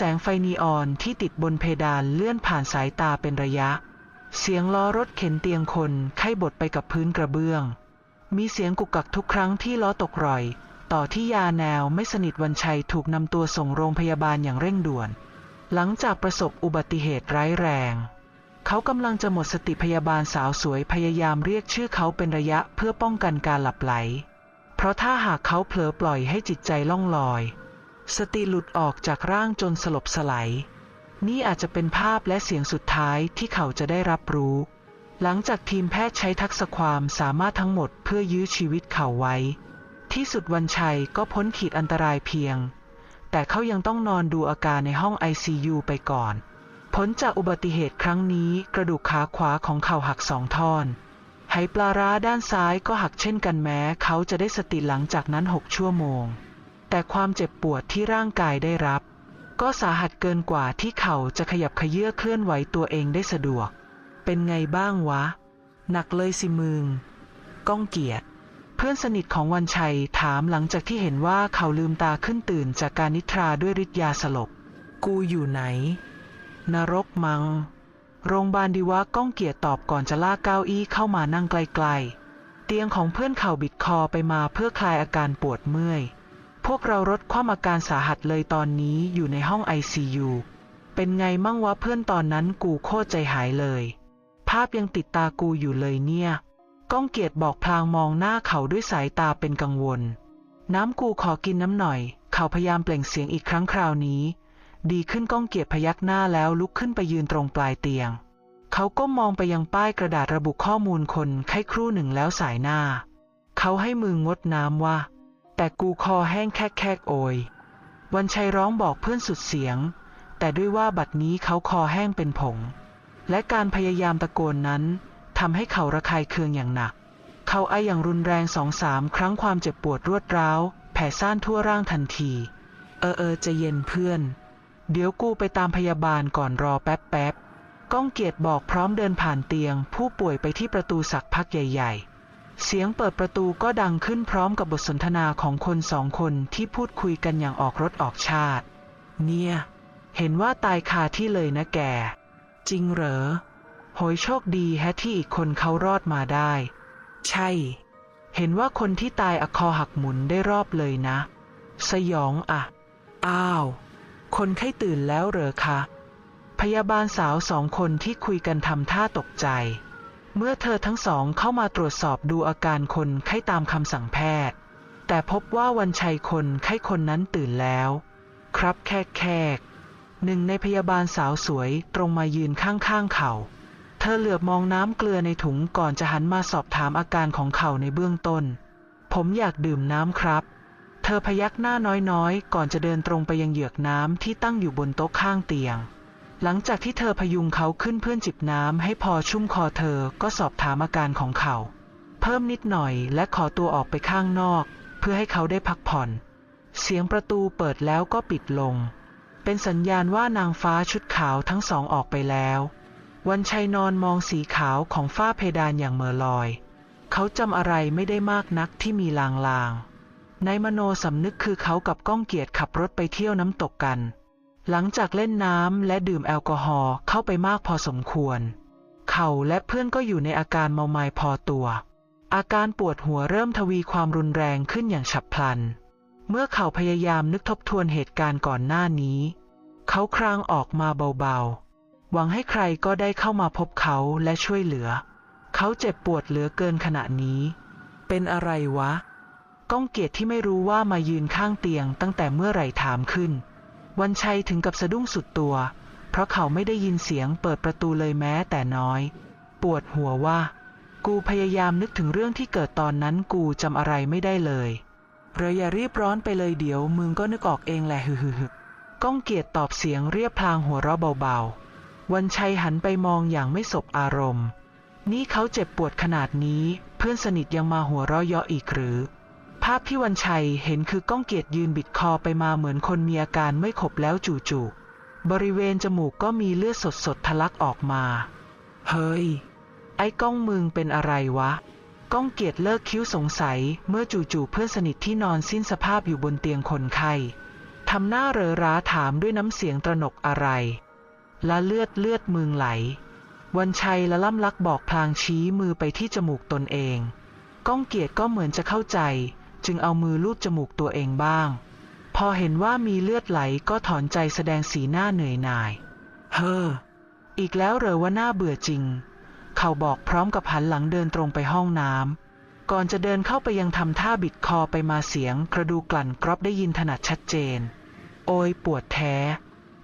แสงไฟนีออนที่ติดบนเพดานเลื่อนผ่านสายตาเป็นระยะ เสียงล้อรถเข็นเตียงคนไข้บดไปกับพื้นกระเบื้อง มีเสียงกุกกักทุกครั้งที่ล้อตกร่อย ต่อที่ยาแนวไม่สนิทวันชัยถูกนำตัวส่งโรงพยาบาลอย่างเร่งด่วน หลังจากประสบอุบัติเหตุร้ายแรงเขากำลังจะหมดสติพยาบาลสาวสวยพยายามเรียกชื่อเขาเป็นระยะเพื่อป้องกันการหลับไหล เพราะถ้าหากเขาเผลอปล่อยให้จิตใจล่องลอย สติหลุดออกจากร่างจนสลบสลายนี่อาจจะเป็นภาพและเสียงสุดท้ายที่เขาจะได้รับรู้ หลังจากทีมแพทย์ใช้ทักษะความสามารถทั้งหมดเพื่อยื้อชีวิตเขาไว้ ที่สุดวันชัยก็พ้นขีดอันตรายเพียง แต่เขายังต้องนอนดูอาการในห้อง ICU ไปก่อน ผลจากอุบัติเหตุครั้งนี้กระดูกขาขวาของเขาหักสองท่อนไหปลาร้าด้านซ้ายก็หักเช่นกันแม้ เขาจะได้สติหลังจากนั้นหกชั่วโมง แต่ความเจ็บปวดที่ร่างกายได้รับ ก็สาหัสเกินกว่าที่เขาจะขยับขยื้อเคลื่อนไหวตัวเองได้สะดวก เป็นไงบ้างวะ หนักเลยสิมึง ก้องเกียรติ เพื่อนสนิทของวันชัยถามหลังจากที่เห็นว่าเขาลืมตาขึ้นตื่นจากการนิทราด้วยฤทธิ์ยาสลบ กูอยู่ไหน นรกมัง โรงพยาบาลดีวะก้องเกียรติตอบก่อนจะลากเก้าอี้เข้ามานั่งไกลๆ เตียงของเพื่อนเข่าบิดคอไปมาเพื่อคลายอาการปวดเมื่อย พวกเราลดความอาการสาหัสเลยตอนนี้อยู่ในห้อง ICU เป็นไงมั่งวะเพื่อนตอนนั้นกูโคตรใจหายเลย ภาพยังติดตากูอยู่เลยเนี่ย ก้องเกียรติบอกพลางมองหน้าเขาด้วยสายตาเป็นกังวล น้ำกูขอกินน้ำหน่อย เขาพยายามเปล่งเสียงอีกครั้งคราวนี้ ดีขึ้นก้องเกียรติพยักหน้าแล้วลุกขึ้นไปยืนตรงปลายเตียง เขาก็มองไปยังป้ายกระดาษระบุข้อมูลคนไข้ครู่หนึ่งแล้วสายหน้า เขาให้มืองดน้ำว่า แต่กูคอแห้งแคกแคกโอย วันชัยร้องบอกเพื่อนสุดเสียง แต่ด้วยว่าบัดนี้เขาคอแห้งเป็นผง และการพยายามตะโกนนั้นทำให้เขาระคายเคืองอย่างหนัก เขาไออย่างรุนแรงสองสามครั้งความเจ็บปวดรวดร้าวแผ่ซ่านทั่วร่างทันที เออเออจะเย็นเพื่อน เดี๋ยวกูไปตามพยาบาลก่อนรอแป๊บแป๊บก้องเกียรติบอกพร้อมเดินผ่านเตียง ผู้ป่วยไปที่ประตูสักพักใหญ่ ๆ เสียงเปิดประตูก็ดังขึ้นพร้อมกับบทสนทนาของคนสองคนที่พูดคุยกันอย่างออกรถออกชาติ เนี่ย เห็นว่าตายคาที่เลยนะแก จริงเหรอโหยโชคดีแฮะที่อีกคนเขารอดมาได้ ใช่ เห็นว่าคนที่ตายอคอหักหมุนได้รอบเลยนะ สยองอะอ้าว คนไข้ตื่นแล้วเหรอคะ พยาบาลสาวสองคนที่คุยกันทำท่าตกใจ เมื่อเธอทั้งสองเข้ามาตรวจสอบดูอาการคนไข้ตามคำสั่งแพทย์ แต่พบว่าวันชัยคนไข้คนนั้นตื่นแล้ว ครับแคกแคกหนึ่งในพยาบาลสาวสวยตรงมายืนข้างๆเขา เธอเหลือบมองน้ำเกลือในถุงก่อนจะหันมาสอบถามอาการของเขาในเบื้องต้น ผมอยากดื่มน้ำครับ เธอพยักหน้าน้อยๆ ก่อนจะเดินตรงไปยังเหยือกน้ำที่ตั้งอยู่บนโต๊ะข้างเตียง หลังจากที่เธอพยุงเขาขึ้นเพื่อนจิบน้ำให้พอชุ่มคอเธอก็สอบถามอาการของเขา เพิ่มนิดหน่อยและขอตัวออกไปข้างนอก เพื่อให้เขาได้พักผ่อน เสียงประตูเปิดแล้วก็ปิดลง เป็นสัญญาณว่านางฟ้าชุดขาวทั้งสองออกไปแล้ว วันชัยนอนมองสีขาวของฝ้าเพดานอย่างเหม่อลอย เขาจำอะไรไม่ได้มากนักที่มีลางๆในมโนสำนึกคือเขากับก้องเกียรติขับรถไปเที่ยวน้ำตกกัน หลังจากเล่นน้ำและดื่มแอลกอฮอล์เข้าไปมากพอสมควร เขาและเพื่อนก็อยู่ในอาการเมาไม้พอตัว อาการปวดหัวเริ่มทวีความรุนแรงขึ้นอย่างฉับพลัน เมื่อเขาพยายามนึกทบทวนเหตุการณ์ก่อนหน้านี้ เขาครางออกมาเบาๆ หวังให้ใครก็ได้เข้ามาพบเขาและช่วยเหลือ เขาเจ็บปวดเหลือเกินขณะนี้ เป็นอะไรวะ ก้องเกียรติที่ไม่รู้ว่ามายืนข้างเตียงตั้งแต่เมื่อไหร่ถามขึ้น วันชัยถึงกับสะดุ้งสุดตัว เพราะเขาไม่ได้ยินเสียงเปิดประตูเลยแม้แต่น้อย ปวดหัวว่า กูพยายามนึกถึงเรื่องที่เกิดตอนนั้นกูจำอะไรไม่ได้เลยเรออย่ารีบร้อนไปเลยเดี๋ยวมึงก็นึกออกเองแหละฮึฮึฮึก้องเกียรติตอบเสียงเรียบพลางหัวเราะเบาๆ วันชัยหันไปมองอย่างไม่สบอารมณ์ นี่เขาเจ็บปวดขนาดนี้ เพื่อนสนิทยังมาหัวเราะเยาะอีกหรือาพที่วันชัยเห็นคือก้องเกียรติยืนบิดคอไปมาเหมือนคนมีอาการไม่ขบแล้วจู่ๆบริเวณจมูกก็มีเลือดสดๆทะลักออกมา เฮ้ย ไอ้ก้องมึงเป็นอะไรวะ ก้องเกียรติเลิกคิ้วสงสัย เมื่อจู่ๆเพื่อนสนิทที่นอนสิ้นสภาพอยู่บนเตียงคนไข้ทำหน้าเรอร้าถามด้วยน้ำเสียงตระหนกอะไรและเลือดเลือดมึงไหล วันชัยละล่ำลักบอกพลางชี้มือไปที่จมูกตนเอง ก้องเกียรติก็เหมือนจะเข้าใจ จึงเอามือลูบจมูกตัวเองบ้าง พอเห็นว่ามีเลือดไหลก็ถอนใจแสดงสีหน้าเหนื่อยหน่าย เฮ้อ อีกแล้วเหรอว่าน่าเบื่อจริง เขาบอกพร้อมกับหันหลังเดินตรงไปห้องน้ำ ก่อนจะเดินเข้าไปยังทำท่าบิดคอไปมาเสียงกระดูกกลั่นกรอบได้ยินถนัดชัดเจน โอยปวดแท้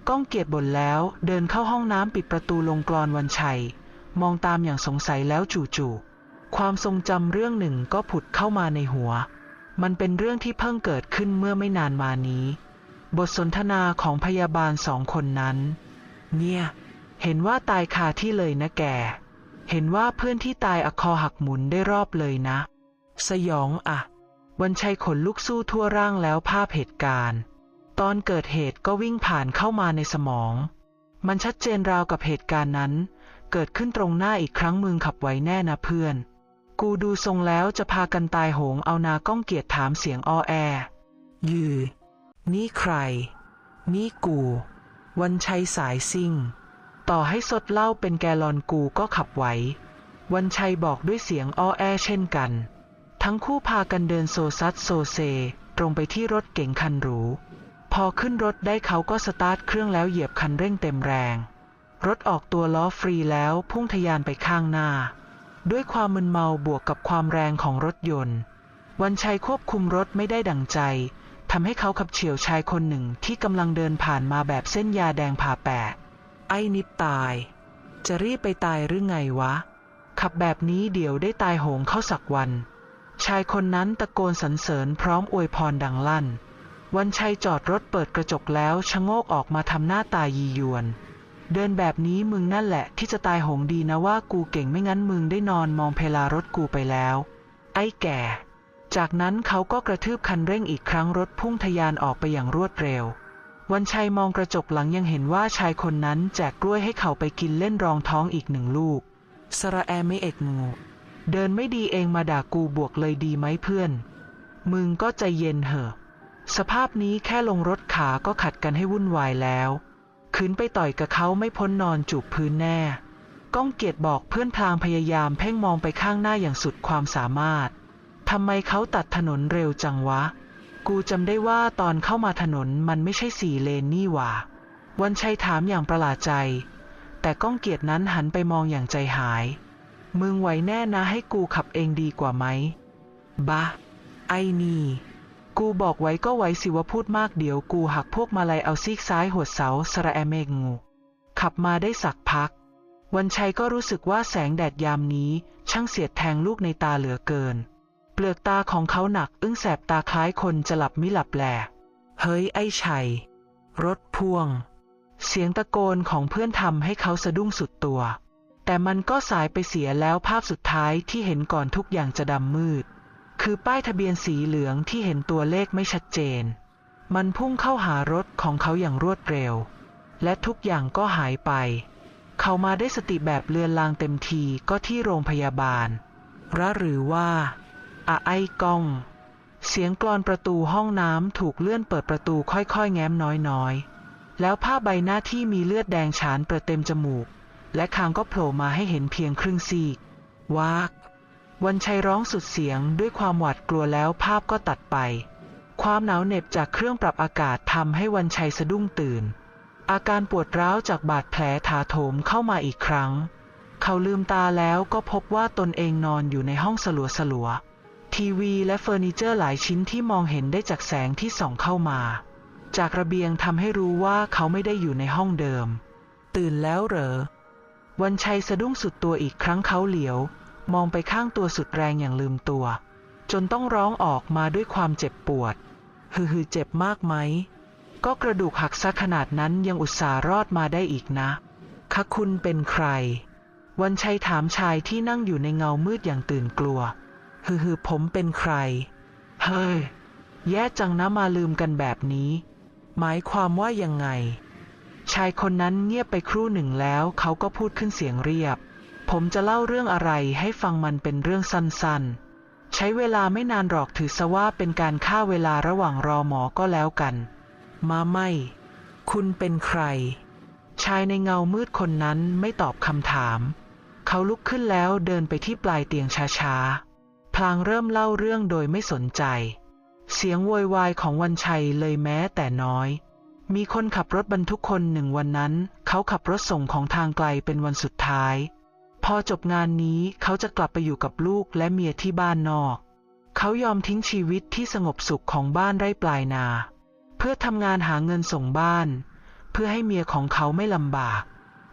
ก้องเกียรติบ่นแล้วเดินเข้าห้องน้ำปิดประตูลงกรอนวันชัย มองตามอย่างสงสัยแล้วจู่ๆความทรงจำเรื่องหนึ่งก็ผุดเข้ามาในหัว มันเป็นเรื่องที่เพิ่งเกิดขึ้นเมื่อไม่นานมานี้ บทสนทนาของพยาบาลสองคนนั้น เนี่ย เห็นว่าตายคาที่เลยนะแก เห็นว่าเพื่อนที่ตายอคอหักหมุนได้รอบเลยนะ สยองอะวันชัยขนลุกสู้ทั่วร่างแล้วภาพเหตุการณ์ ตอนเกิดเหตุก็วิ่งผ่านเข้ามาในสมอง มันชัดเจนราวกับเหตุการณ์นั้น เกิดขึ้นตรงหน้าอีกครั้งมึงขับไว้แน่นะเพื่อน กูดูทรงแล้วจะพากันตายโหงเอานาก้องเกียรติถามเสียงออแอยือ นี่ใคร นี่กู วันชัยสายซิ่ง ต่อให้สดเหล้าเป็นแกลอนกูก็ขับไหว วันชัยบอกด้วยเสียงอ้อแอเช่นกัน ทั้งคู่พากันเดินโซซัดโซเซ ตรงไปที่รถเก๋งคันหรู พอขึ้นรถได้เขาก็สตาร์ทเครื่องแล้วเหยียบคันเร่งเต็มแรง รถออกตัวล้อฟรีแล้วพุ่งทะยานไปข้างหน้า ด้วยความมึนเมาบวกกับความแรงของรถยนต์ วันชัยควบคุมรถไม่ได้ดังใจทำให้เขาขับเฉียวชายคนหนึ่งที่กำลังเดินผ่านมาแบบเส้นยาแดงผ่าแปดไอ้นิบตาย จะรีบไปตายหรือไงวะ ขับแบบนี้เดี๋ยวได้ตายโหงเข้าสักวัน ชายคนนั้นตะโกนสรรเสริญพร้อมอวยพรดังลั่น วันชัยจอดรถเปิดกระจกแล้วชะโงกออกมาทำหน้าตายียวน เดินแบบนี้มึงนั่นแหละที่จะตายโหงดีนะว่ากูเก่งไม่งั้นมึงได้นอนมองเพลารถกูไปแล้ว ไอ้แก่ จากนั้นเขาก็กระทืบคันเร่งอีกครั้งรถพุ่งทะยานออกไปอย่างรวดเร็ว วันชัยมองกระจกหลังยังเห็นว่าชายคนนั้นแจกกล้วยให้เขาไปกินเล่นรองท้องอีกหนึ่งลูก สระแอไม่เอกงู เดินไม่ดีเองมาด่ากูบวกเลยดีไหมเพื่อน มึงก็ใจเย็นเหอะ สภาพนี้แค่ลงรถขาก็ขัดกันให้วุ่นวายแล้ว ขืนไปต่อยกับเขาไม่พ้นนอนจูบพื้นแน่ ก้องเกียรติบอกเพื่อนพลางพยายามเพ่งมองไปข้างหน้าอย่างสุดความสามารถ ทำไมเขาตัดถนนเร็วจังวะ กูจำได้ว่าตอนเข้ามาถนนมันไม่ใช่สี่เลนนี่หว่า วันชัยถามอย่างประหลาดใจ แต่ก้องเกียรตินั้นหันไปมองอย่างใจหาย มึงไหวแน่นะให้กูขับเองดีกว่าไหม บะ ไอ้นี่ กูบอกไว้ก็ไว้สิว่าพูดมากเดี๋ยวกูหักพวกมาลัยเอาซีกซ้ายหัวเสาสระแอเมงงูขับมาได้สักพัก วันชัยก็รู้สึกว่าแสงแดดยามนี้ ช่างเสียดแทงลูกในตาเหลือเกิน เปลือกตาของเขาหนักอึ้งแสบตาคล้ายคนจะหลับมิหลับแหลเฮ้ยไอ้ชัย รถพ่วง เสียงตะโกนของเพื่อนทำให้เขาสะดุ้งสุดตัว แต่มันก็สายไปเสียแล้วภาพสุดท้ายที่เห็นก่อนทุกอย่างจะดำมืด คือป้ายทะเบียนสีเหลืองที่เห็นตัวเลขไม่ชัดเจน มันพุ่งเข้าหารถของเขาอย่างรวดเร็ว และทุกอย่างก็หายไป เขามาได้สติแบบเลือนลางเต็มทีก็ที่โรงพยาบาลระหรือว่าอะไอกล้อง เสียงกลอนประตูห้องน้ำถูกเลื่อนเปิดประตูค่อยๆ แง้มน้อยๆ แล้วผ้าใบหน้าที่มีเลือดแดงฉานเปิดเต็มจมูก และคางก็โผล่มาให้เห็นเพียงครึ่งซีกวาก วันชัยร้องสุดเสียงด้วยความหวาดกลัวแล้วภาพก็ตัดไป ความหนาวเหน็บจากเครื่องปรับอากาศทำให้วันชัยสะดุ้งตื่น อาการปวดร้าวจากบาดแผลถาโถมเข้ามาอีกครั้ง เขาลืมตาแล้วก็พบว่าตนเองนอนอยู่ในห้องสลัวสลัวๆทีวีและเฟอร์นิเจอร์หลายชิ้นที่มองเห็นได้จากแสงที่ส่องเข้ามา จากระเบียงทำให้รู้ว่าเขาไม่ได้อยู่ในห้องเดิม ตื่นแล้วเหรอ วันชัยสะดุ้งสุดตัวอีกครั้งเขาเหลียว มองไปข้างตัวสุดแรงอย่างลืมตัว จนต้องร้องออกมาด้วยความเจ็บปวด ฮือฮือเจ็บมากไหม ก็กระดูกหักซะขนาดนั้นยังอุตส่าห์รอดมาได้อีกนะคะคุณเป็นใคร วันชัยถามชายที่นั่งอยู่ในเงามืดอย่างตื่นกลัว ฮือฮือผมเป็นใคร เฮ้ย แย่จังนะมาลืมกันแบบนี้ หมายความว่ายังไง ชายคนนั้นเงียบไปครู่หนึ่งแล้วเขาก็พูดขึ้นเสียงเรียบ ผมจะเล่าเรื่องอะไรให้ฟังมันเป็นเรื่องสั้นๆ ใช้เวลาไม่นานหรอกถือซะว่าเป็นการฆ่าเวลาระหว่างรอหมอก็แล้วกัน มาไม่ คุณเป็นใคร ชายในเงามืดคนนั้นไม่ตอบคำถาม เขาลุกขึ้นแล้วเดินไปที่ปลายเตียงช้าๆ พลางเริ่มเล่าเรื่องโดยไม่สนใจ เสียงโวยวายของวันชัยเลยแม้แต่น้อยมีคนขับรถบรรทุกคนหนึ่งวันนั้น เขาขับรถส่งของทางไกลเป็นวันสุดท้าย พอจบงานนี้เขาจะกลับไปอยู่กับลูกและเมียที่บ้านนอก เขายอมทิ้งชีวิตที่สงบสุขของบ้านไร่ปลายนา เพื่อทำงานหาเงินส่งบ้าน เพื่อให้เมียของเขาไม่ลำบาก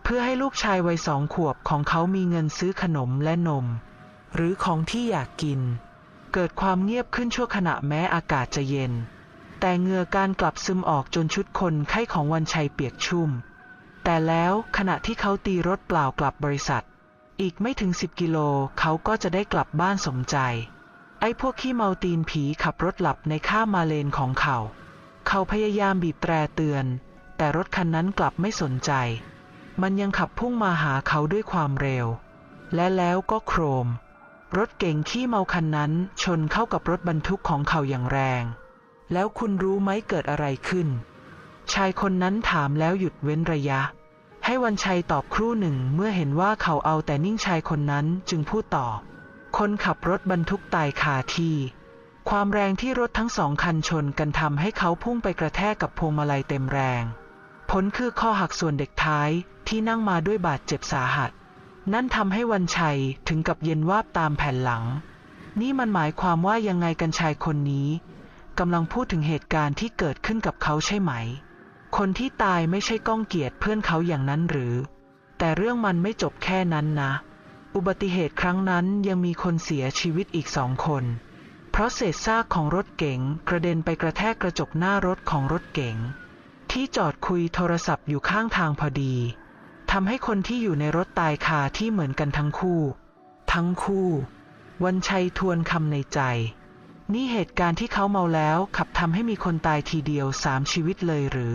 เพื่อให้ลูกชายวัยสองขวบของเขามีเงินซื้อขนมและนม หรือของที่อยากกิน เกิดความเงียบขึ้นชั่วขณะแม้อากาศจะเย็น แต่เหงื่อการกลับซึมออกจนชุดคนไข้ของวันชัยเปียกชุ่ม แต่แล้วขณะที่เขาตีรถเปล่ากลับบริษัท อีกไม่ถึงสิบกิโลเขาก็จะได้กลับบ้านสมใจ ไอ้พวกขี้เมาตีนผีขับรถหลับในข้ามมาเลนของเขา เขาพยายามบีบแตรเตือน แต่รถคันนั้นกลับไม่สนใจ มันยังขับพุ่งมาหาเขาด้วยความเร็ว และแล้วก็โครม รถเก๋งขี้เมาคันนั้นชนเข้ากับรถบรรทุกของเขาอย่างแรง แล้วคุณรู้ไหมเกิดอะไรขึ้น ชายคนนั้นถามแล้วหยุดเว้นระยะ ให้วันชัยตอบครู่หนึ่งเมื่อเห็นว่าเขาเอาแต่นิ่งชายคนนั้นจึงพูดต่อ คนขับรถบรรทุกตายคาที่ ความแรงที่รถทั้งสองคันชนกันทำให้เขาพุ่งไปกระแทกกับพวงมาลัยเต็มแรง ผลคือข้อหักส่วนเด็กท้ายที่นั่งมาด้วยบาดเจ็บสาหัส นั่นทำให้วันชัยถึงกับเย็นวาบตามแผ่นหลัง นี่มันหมายความว่ายังไงกันชายคนนี้กำลังพูดถึงเหตุการณ์ที่เกิดขึ้นกับเขาใช่ไหม คนที่ตายไม่ใช่ก้องเกียรติเพื่อนเขาอย่างนั้นหรือ แต่เรื่องมันไม่จบแค่นั้นนะ อุบัติเหตุครั้งนั้นยังมีคนเสียชีวิตอีกสองคน เพราะเศษซากของรถเก๋งกระเด็นไปกระแทกกระจกหน้ารถของรถเก๋งที่จอดคุยโทรศัพท์อยู่ข้างทางพอดีทำให้คนที่อยู่ในรถตายคาที่เหมือนกันทั้งคู่ ทั้งคู่ วันชัยทวนคำในใจ นี่เหตุการณ์ที่เขาเมาแล้วขับทำให้มีคนตายทีเดียวสามชีวิตเลยหรือ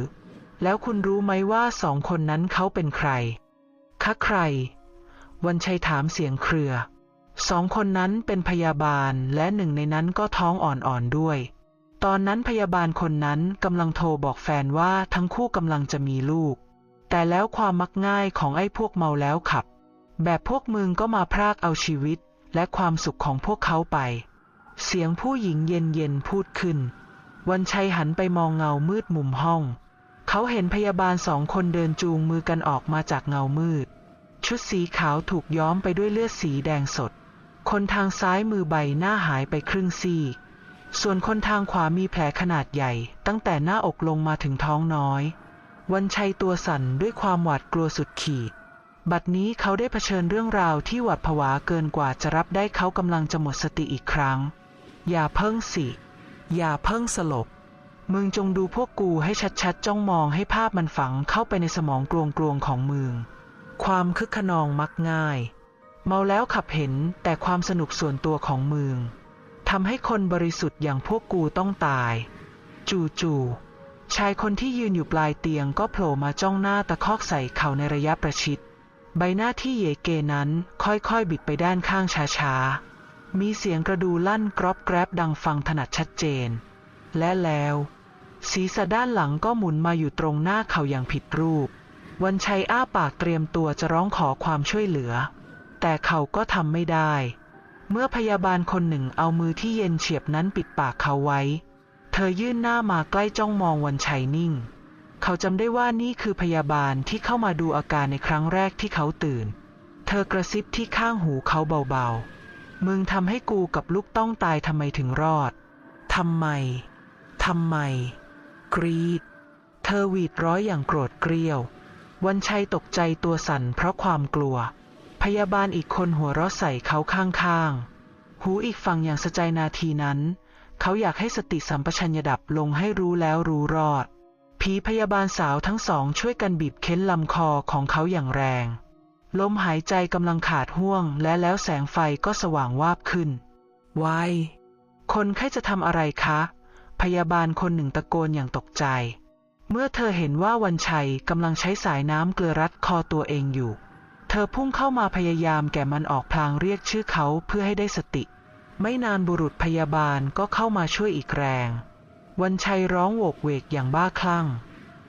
แล้วคุณรู้ไหมว่าสองคนนั้นเขาเป็นใคร คะใคร วันชัยถามเสียงเครือ สองคนนั้นเป็นพยาบาลและหนึ่งในนั้นก็ท้องอ่อนๆด้วย ตอนนั้นพยาบาลคนนั้นกำลังโทรบอกแฟนว่าทั้งคู่กำลังจะมีลูก แต่แล้วความมักง่ายของไอ้พวกเมาแล้วขับ แบบพวกมึงก็มาพรากเอาชีวิตและความสุขของพวกเขาไป เสียงผู้หญิงเย็นๆพูดขึ้น วันชัยหันไปมองเงามืดมุมห้อง เขาเห็นพยาบาลสองคนเดินจูงมือกันออกมาจากเงามืด ชุดสีขาวถูกย้อมไปด้วยเลือดสีแดงสด คนทางซ้ายมือใบหน้าหายไปครึ่งซี่ ส่วนคนทางขวามีแผลขนาดใหญ่ ตั้งแต่หน้าอกลงมาถึงท้องน้อย วันชัยตัวสั่นด้วยความหวาดกลัวสุดขีด บัดนี้เขาได้เผชิญเรื่องราวที่หวาดผวาเกินกว่าจะรับได้เขากำลังจะหมดสติอีกครั้ง อย่าเพิ่งสิ อย่าเพิ่งสลบ มึงจงดูพวกกูให้ชัดๆ จ้องมองให้ภาพมันฝังเข้าไปในสมองกลวงๆของมึง ความคึกขนองมักง่าย เมาแล้วขับเห็นแต่ความสนุกส่วนตัวของมึงทำให้คนบริสุทธิ์อย่างพวกกูต้องตาย จู่ๆชายคนที่ยืนอยู่ปลายเตียงก็โผล่มาจ้องหน้าตะคอกใส่เขาในระยะประชิด ใบหน้าที่เยเกนั้นค่อยๆ บิดไปด้านข้างช้าๆ มีเสียงกระดูลั่นกรอบแกรบดังฟังถนัดชัดเจน และแล้ว ศีรษะด้านหลังก็หมุนมาอยู่ตรงหน้าเขาอย่างผิดรูป วันชัยอ้าปากเตรียมตัวจะร้องขอความช่วยเหลือ แต่เขาก็ทำไม่ได้ เมื่อพยาบาลคนหนึ่งเอามือที่เย็นเฉียบนั้นปิดปากเขาไว้ เธอยื่นหน้ามาใกล้จ้องมองวันชัยนิ่ง เขาจำได้ว่านี่คือพยาบาลที่เข้ามาดูอาการในครั้งแรกที่เขาตื่น เธอกระซิบที่ข้างหูเขาเบาๆ มึงทำให้กูกับลูกต้องตายทำไมถึงรอดทำไมทำไม กรีด เธอหวีดร้อยอย่างโกรธเกรียว วันชัยตกใจตัวสั่นเพราะความกลัว พยาบาลอีกคนหัวเราะใส่เขาข้างๆ หูอีกฝั่งอย่างสะใจนาทีนั้น เขาอยากให้สติสัมปชัญญะดับลงให้รู้แล้วรู้รอด ผีพยาบาลสาวทั้งสองช่วยกันบีบเค้นลำคอของเขาอย่างแรง ลมหายใจกำลังขาดห่วงและแล้วแสงไฟก็สว่างวาบขึ้นวายคนไข้จะทำอะไรคะ พยาบาลคนหนึ่งตะโกนอย่างตกใจ เมื่อเธอเห็นว่าวันชัยกำลังใช้สายน้ำเกลือรัดคอตัวเองอยู่ เธอพุ่งเข้ามาพยายามแก่มันออกพลางเรียกชื่อเขาเพื่อให้ได้สติ ไม่นานบุรุษพยาบาลก็เข้ามาช่วยอีกแรง วันชัยร้องโวกเวกอย่างบ้าคลั่ง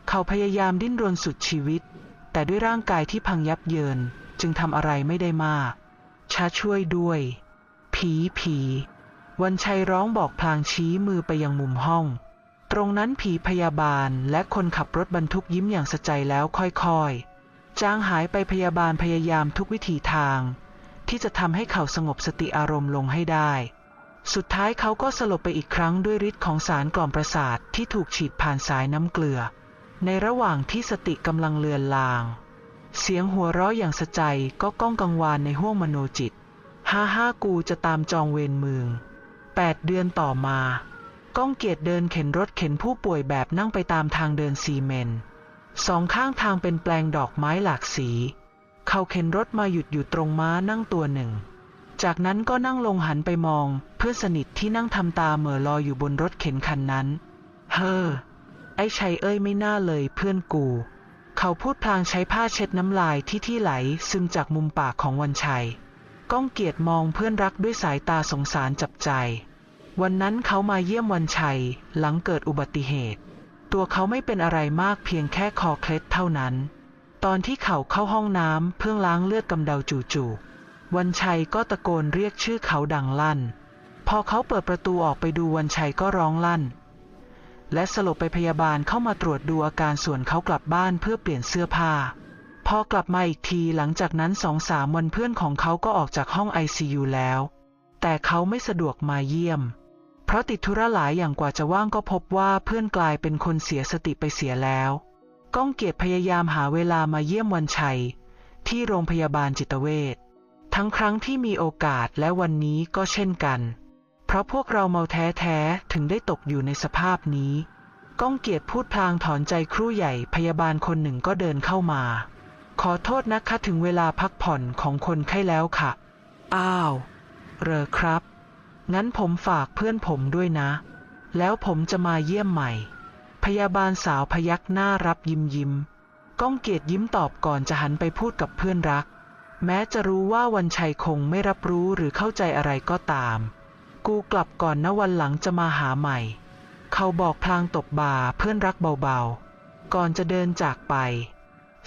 เขาพยายามดิ้นรนสุดชีวิต แต่ด้วยร่างกายที่พังยับเยินจึงทำอะไรไม่ได้มากช้าช่วยด้วย ผีผี วันชัยร้องบอกพลางชี้มือไปยังมุมห้อง ตรงนั้นผีพยาบาลและคนขับรถบรรทุกยิ้มอย่างสะใจแล้วค่อยๆ จางหายไปพยาบาลพยายามทุกวิถีทาง ที่จะทำให้เขาสงบสติอารมณ์ลงให้ได้ สุดท้ายเขาก็สลบไปอีกครั้งด้วยฤทธิ์ของสารกล่อมประสาทที่ถูกฉีดผ่านสายน้ำเกลือ ในระหว่างที่สติกำลังเลือนลาง เสียงหัวเราะอย่างสะใจก็ก้องกังวานในห้วงมโนจิต ฮ่าฮ่ากูจะตามจองเวรเมือง แปดเดือนต่อมา ก้องเกียรติเดินเข็นรถเข็นผู้ป่วยแบบนั่งไปตามทางเดินซีเมนต์สองข้างทางเป็นแปลงดอกไม้หลากสี เขาเข็นรถมาหยุดอยู่ตรงม้านั่งตัวหนึ่ง จากนั้นก็นั่งลงหันไปมอง เพื่อนสนิทที่นั่งทำตาเหม่อลอยอยู่บนรถเข็นคันนั้น เฮ้อ ไอ้ชัยเอ้ยไม่น่าเลยเพื่อนกู เขาพูดพลางใช้ผ้าเช็ดน้ำลายที่ที่ไหลซึมจากมุมปากของวันชัย ก้องเกียรติมองเพื่อนรักด้วยสายตาสงสารจับใจ วันนั้นเขามาเยี่ยมวันชัย หลังเกิดอุบัติเหตุ ตัวเขาไม่เป็นอะไรมากเพียงแค่คอเคล็ดเท่านั้น ตอนที่เขาเข้าห้องน้ำเพื่อล้างเลือดกำเดาจู่ๆวันชัยก็ตะโกนเรียกชื่อเขาดังลั่น พอเขาเปิดประตูออกไปดูวันชัยก็ร้องลั่น และสลบไปพยาบาลเข้ามาตรวจดูอาการส่วนเขากลับบ้านเพื่อเปลี่ยนเสื้อผ้า พอกลับมาอีกทีหลังจากนั้นสองสามวันเพื่อนของเขาก็ออกจากห้องไอซียูแล้วแต่เขาไม่สะดวกมาเยี่ยม เพราะติดธุระหลายอย่างกว่าจะว่างก็พบว่าเพื่อนกลายเป็นคนเสียสติไปเสียแล้ว ก้องเกียรติพยายามหาเวลามาเยี่ยมวันชัย ที่โรงพยาบาลจิตเวชทั้งครั้งที่มีโอกาสและวันนี้ก็เช่นกัน เพราะพวกเราเมาแท้ๆถึงได้ตกอยู่ในสภาพนี้ ก้องเกียรติพูดพลางถอนใจครู่ใหญ่พยาบาลคนหนึ่งก็เดินเข้ามา ขอโทษนะคะถึงเวลาพักผ่อนของคนไข้แล้วค่ะ อ้าว เรอครับ งั้นผมฝากเพื่อนผมด้วยนะ แล้วผมจะมาเยี่ยมใหม่ พยาบาลสาวพยักหน้ารับยิ้มยิ้ม ก้องเกียรติยิ้มตอบก่อนจะหันไปพูดกับเพื่อนรัก แม้จะรู้ว่าวันชัยคงไม่รับรู้หรือเข้าใจอะไรก็ตาม กูกลับก่อนนะวันหลังจะมาหาใหม่ เขาบอกพลางตบบ่าเพื่อนรักเบาๆ ก่อนจะเดินจากไป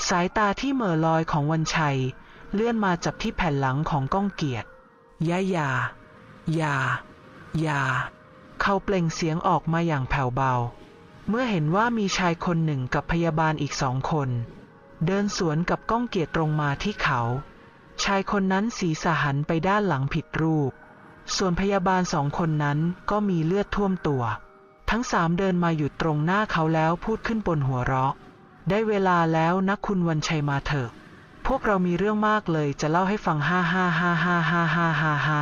สายตาที่เหม่อลอยของวันชัย เลื่อนมาจับที่แผ่นหลังของก้องเกียรติย่ายา อย่า อย่า เขาเปล่งเสียงออกมาอย่างแผ่วเบา เมื่อเห็นว่ามีชายคนหนึ่งกับพยาบาลอีกสองคน เดินสวนกับก้องเกียรติตรงมาที่เขา ชายคนนั้นสีสหันไปด้านหลังผิดรูป ส่วนพยาบาลสองคนนั้นก็มีเลือดท่วมตัว ทั้งสามเดินมาหยุดตรงหน้าเขาแล้วพูดขึ้นบนหัวเราะ ได้เวลาแล้วนักคุณวันชัยมาเถอะ พวกเรามีเรื่องมากเลยจะเล่าให้ฟังฮ่าฮ่าฮ่าฮ่าฮ่าฮ่าฮ่า